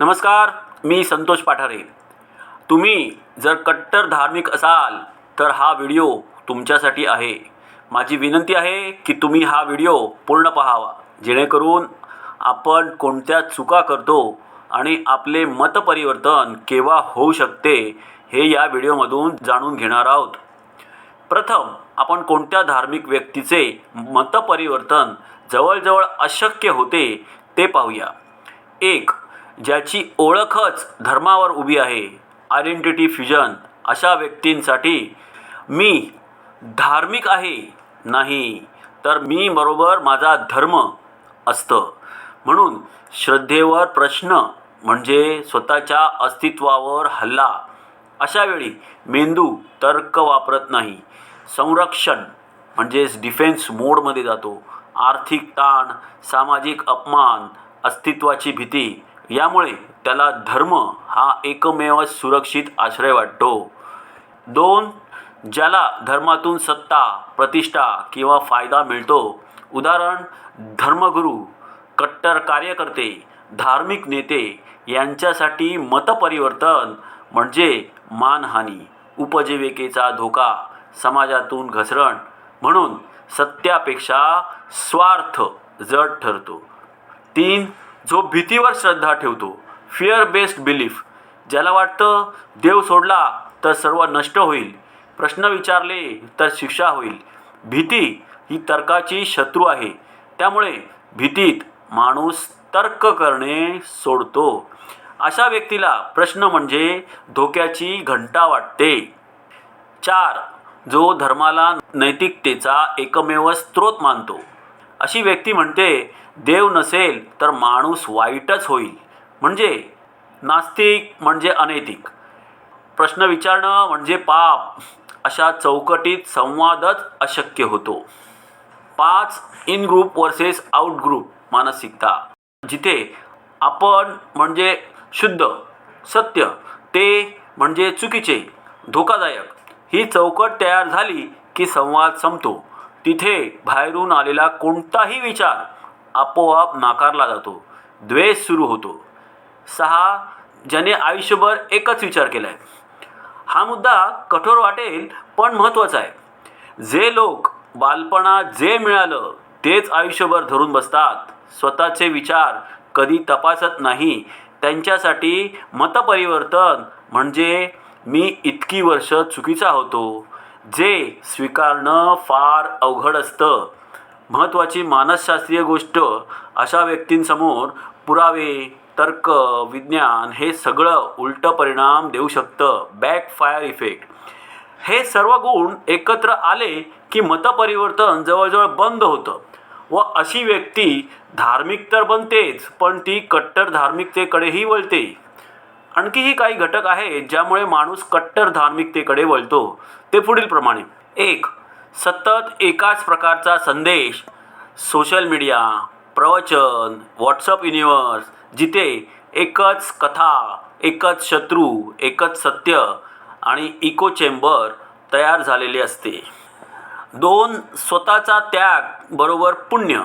नमस्कार मी संतोष पाठारे. तुम्ही जर कट्टर धार्मिक असाल तर हा व्हिडिओ तुमच्यासाठी आहे. माझी विनंती आहे की तुम्ही हा व्हिडिओ पूर्ण पहावा. जेणेकरून आपण कोणत्या चुका करतो आणि आपले मतपरिवर्तन केव्हा होऊ शकते हे या व्हिडिओमधून जाणून घेणार आहोत. प्रथम आपण कोणत्या धार्मिक व्यक्तीचे मतपरिवर्तन जवळजवळ अशक्य होते ते पाहूया. एक ज्याची ओळखच धर्मावर उभी आहे. आयडेंटिटी फ्युजन अशा व्यक्तींसाठी मी धार्मिक आहे नाही तर मी बरोबर माझा धर्म असतं. म्हणून श्रद्धेवर प्रश्न म्हणजे स्वतःच्या अस्तित्वावर हल्ला. अशा वेळी मेंदू तर्क वापरत नाही. संरक्षण म्हणजेच डिफेन्स मोडमध्ये जातो. आर्थिक ताण सामाजिक अपमान अस्तित्वाची भीती यामुळे त्याला धर्म हा एकमेव सुरक्षित आश्रय वाटतो. दोन ज्याला धर्मातून सत्ता प्रतिष्ठा किंवा फायदा मिळतो. उदाहरण धर्मगुरू कट्टर कार्यकर्ते धार्मिक नेते यांच्यासाठी मतपरिवर्तन म्हणजे मानहानी उपजीविकेचा धोका समाजातून घसरण म्हणून सत्यापेक्षा स्वार्थ जड ठरतो. तीन जो भीतीवर श्रद्धा ठेवतो फिअर बेस्ड बिलीफ ज्याला वाटतं देव सोडला तर सर्व नष्ट होईल. प्रश्न विचारले तर शिक्षा होईल. भीती ही तर्काची शत्रू आहे. त्यामुळे भीतीत माणूस तर्क करणे सोडतो. अशा व्यक्तीला प्रश्न म्हणजे धोक्याची घंटा वाटते. चार जो धर्माला नैतिकतेचा एकमेव स्रोत मानतो. अशी व्यक्ती म्हणते देव नसेल तर माणूस वाईटच होईल. म्हणजे नास्तिक म्हणजे अनैतिक. प्रश्न विचारणं म्हणजे पाप. अशा चौकटीत संवादच अशक्य होतो. पाच in group versus out group मानसिकता. जिथे आपण म्हणजे शुद्ध सत्य ते म्हणजे चुकीचे धोकादायक ही चौकट तयार झाली की संवाद संपतो. तिथे बाहेरून आलेला कोणताही विचार आपोआप नाकारला जातो. द्वेष सुरू होतो. सहा ज्याने आयुष्यभर एकच विचार केला आहे हा मुद्दा कठोर वाटेल पण महत्त्वाचा आहे. जे लोक बालपणात जे मिळालं तेच आयुष्यभर धरून बसतात. स्वतःचे विचार कधी तपासत नाही. त्यांच्यासाठी मतपरिवर्तन म्हणजे मी इतकी वर्ष चुकीचा होतो. जे स्वीकारणं फार अवघड असतं. महत्त्वाची मानसशास्त्रीय गोष्ट अशा व्यक्तींसमोर पुरावे तर्क विज्ञान हे सगळं उलटं परिणाम देऊ शकतं. बॅकफायर इफेक्ट हे सर्व गुण एकत्र आले की मतपरिवर्तन जवळजवळ बंद होतं. व अशी व्यक्ती धार्मिक तर बनतेच पण ती कट्टर धार्मिकतेकडेही वळते. आणखीही काही घटक आहेत ज्यामुळे माणूस कट्टर धार्मिकतेकडे वळतो. ते पुढीलप्रमाणे एक सतत एकाच प्रकारचा संदेश. सोशल मीडिया प्रवचन व्हॉट्सअप युनिवर्स जिथे एकच कथा एकच शत्रू एकच सत्य आणि इको चेंबर तयार झालेले असते. दोन स्वतःचा त्याग बरोबर पुण्य.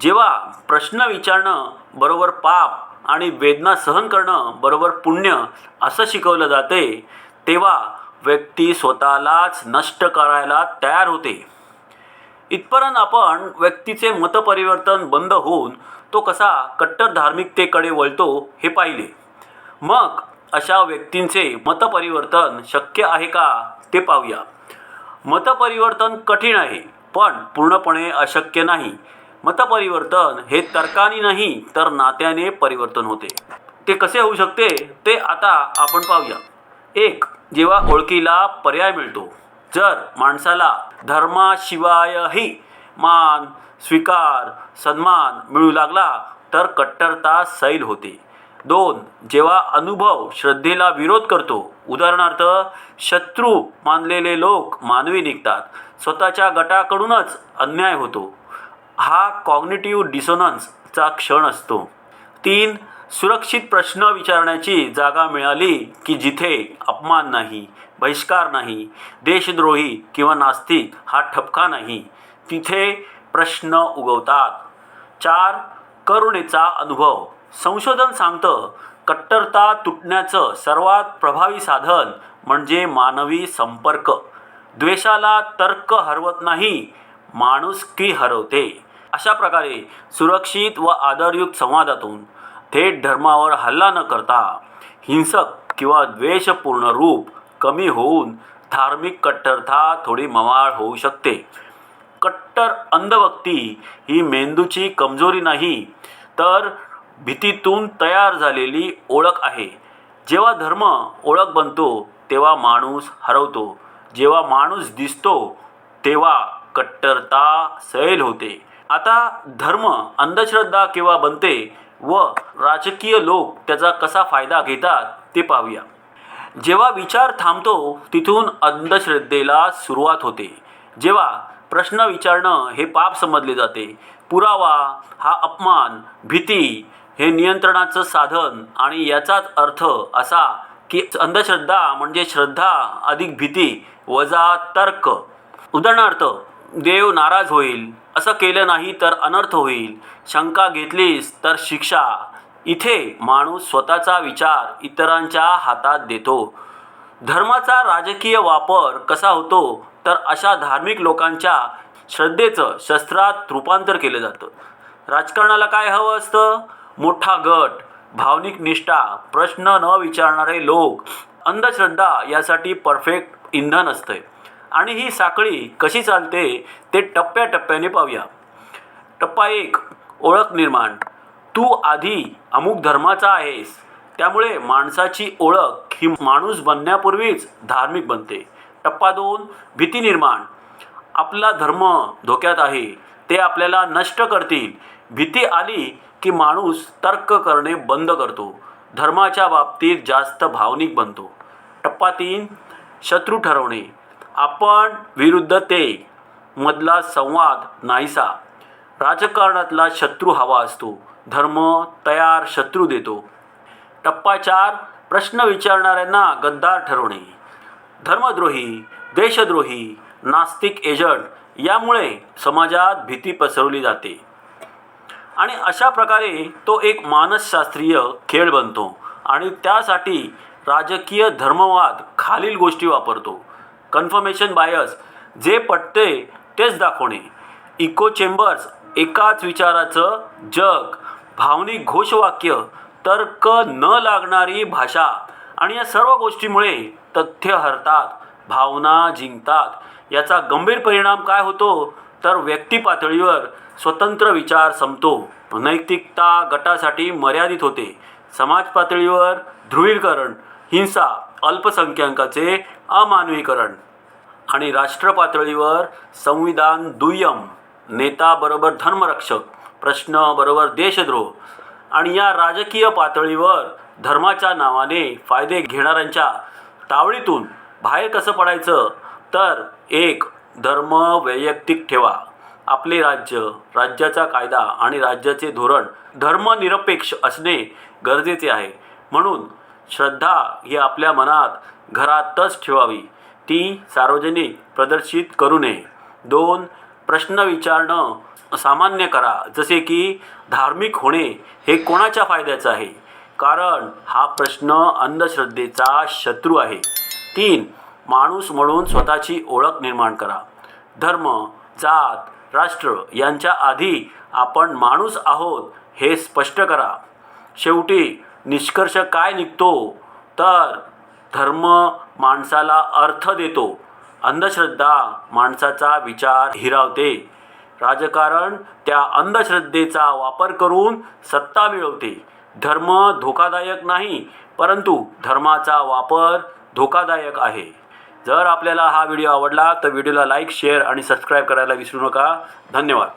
जेव्हा प्रश्न विचारणं बरोबर पाप आणि वेदना सहन करणं बरोबर पुण्य असं शिकवलं जाते तेव्हा व्यक्ती स्वतःलाच नष्ट करायला तयार होते. इथपर्यंत आपण व्यक्तीचे मतपरिवर्तन बंद होऊन तो कसा कट्टर धार्मिकतेकडे वळतो हे पाहिले. मग अशा व्यक्तींचे मतपरिवर्तन शक्य आहे का ते पाहूया. मतपरिवर्तन कठीण आहे पण पूर्णपणे अशक्य नाही. मतपरिवर्तन हे तर्काने नाही तर नात्याने परिवर्तन होते. ते कसे होऊ शकते ते आता आपण पाहूया. एक जेव्हा ओळखीला पर्याय मिळतो जर माणसाला धर्माशिवायही मान स्वीकार सन्मान मिळू लागला तर कट्टरता सैल होते. दोन जेव्हा अनुभव श्रद्धेला विरोध करतो उदाहरणार्थ शत्रू मानलेले लोक मानवी निघतात स्वतःच्या गटाकडूनच अन्याय होतो हा कॉग्निटिव्ह डिसोनन्सचा क्षण असतो. तीन सुरक्षित प्रश्न विचारण्याची जागा मिळाली की जिथे अपमान नाही बहिष्कार नाही देशद्रोही किंवा नास्तिक हा ठपका नाही तिथे प्रश्न उगवतात. चार करुणेचा अनुभव. संशोधन सांगतं कट्टरता तुटण्याचं सर्वात प्रभावी साधन म्हणजे मानवी संपर्क. द्वेषाला तर्क हरवत नाही माणुसकी हरवते? अशा प्रकारे सुरक्षित व आदरयुक्त संवादातून थेट धर्मावर हल्ला न करता हिंसक किंवा द्वेषपूर्ण रूप कमी होऊन धार्मिक कट्टरता थोडी मवाळ होऊ शकते. कट्टर अंधभक्ती ही मेंदूची कमजोरी नाही तर भीतीतून तयार झालेली ओळख आहे. जेव्हा धर्म ओळख बनतो तेव्हा माणूस हरवतो. जेव्हा माणूस दिसतो तेव्हा कट्टरता सैल होते. आता धर्म अंधश्रद्धा केव्हा बनते व राजकीय लोक त्याचा कसा फायदा घेतात ते पाहूया. जेव्हा विचार थांबतो तिथून अंधश्रद्धेला सुरुवात होते. जेव्हा प्रश्न विचारणं हे पाप समजले जाते. पुरावा हा अपमान भीती हे नियंत्रणाचं साधन आणि याचाच अर्थ असा की अंधश्रद्धा म्हणजे श्रद्धा अधिक भीती वजा तर्क. उदाहरणार्थ देव नाराज होईल. असं केलं नाही तर अनर्थ होईल. शंका घेतलीस तर शिक्षा. इथे माणूस स्वतःचा विचार इतरांच्या हातात देतो. धर्माचा राजकीय वापर कसा होतो तर अशा धार्मिक लोकांच्या श्रद्धेचं शस्त्रात रूपांतर केलं जातं. राजकारणाला काय हवं असतं? मोठा गट भावनिक निष्ठा प्रश्न न विचारणारे लोक अंधश्रद्धा यासाठी परफेक्ट इंधन असते आणि ही साखळी कशी चालते ते टप्प्याटप्प्याने पाहूया. टप्पा एक ओळख निर्माण. तू आधी अमुक धर्माचा आहेस. त्यामुळे माणसाची ओळख ही माणूस बनण्यापूर्वीच धार्मिक बनते. टप्पा दोन भीती निर्माण. आपला धर्म धोक्यात आहे. ते आपल्याला नष्ट करतील. भीती आली की माणूस तर्क करणे बंद करतो. धर्माच्या बाबतीत जास्त भावनिक बनतो. टप्पा तीन शत्रू ठरवणे. आपण विरुद्ध ते. मधला संवाद नाहीसा. राजकारणातला शत्रू हवा असतो. धर्म तयार शत्रू देतो. टप्पा चार प्रश्न विचारणाऱ्यांना गद्दार ठरवणे. धर्मद्रोही देशद्रोही नास्तिक एजंट यामुळे समाजात भीती पसरवली जाते. आणि अशा प्रकारे तो एक मानसशास्त्रीय खेळ बनतो आणि त्यासाठी राजकीय धर्मवाद खालील गोष्टी वापरतो. कन्फर्मेशन बायस जे पटते तेच दाखवणे. इको चेंबर्स एकाच विचाराचं जग भावनिक घोषवाक्य तर्क न लागणारी भाषा आणि या सर्व गोष्टीमुळे तथ्य हरतात भावना जिंकतात. याचा गंभीर परिणाम काय होतो? तर व्यक्ती पातळीवर स्वतंत्र विचार संपतो. नैतिकता गटासाठी मर्यादित होते. समाज पातळीवर ध्रुवीकरण हिंसा अल्पसंख्याकांचे अमानवीकरण. आणि राष्ट्र पातळीवर संविधान दुय्यम नेता बरोबर धर्मरक्षक प्रश्न बरोबर देशद्रोह. आणि या राजकीय पातळीवर धर्माच्या नावाने फायदे घेणाऱ्यांच्या तावडीतून बाहेर कसं पडायचं? तर एक धर्म वैयक्तिक ठेवा. आपले राज्य राज्याचा कायदा आणि राज्याचे धोरण धर्मनिरपेक्ष असणे गरजेचे आहे. म्हणून श्रद्धा ही आपल्या मनात घरातच ठेवावी. ती सार्वजनिक प्रदर्शित करू नये. दोन प्रश्न विचारणं सामान्य करा जसे की धार्मिक होणे हे कोणाच्या फायद्याचं आहे? कारण हा प्रश्न अंधश्रद्धेचा शत्रू आहे. तीन माणूस म्हणून स्वतःची ओळख निर्माण करा. धर्म जात राष्ट्र यांच्या आधी आपण माणूस आहोत हे स्पष्ट करा. शेवटी निष्कर्ष काय निघतो? तर धर्म माणसाला अर्थ देतो. अंधश्रद्धा माणसाचा विचार हिरावते. राजकारण त्या अंधश्रद्धेचा वापर करून सत्ता मिळवते. धर्म धोकादायक नाही परंतु धर्माचा वापर धोकादायक आहे. जर आपल्याला हा व्हिडिओ आवडला तर व्हिडिओला लाईक शेअर आणि सबस्क्राईब करायला विसरू नका. धन्यवाद.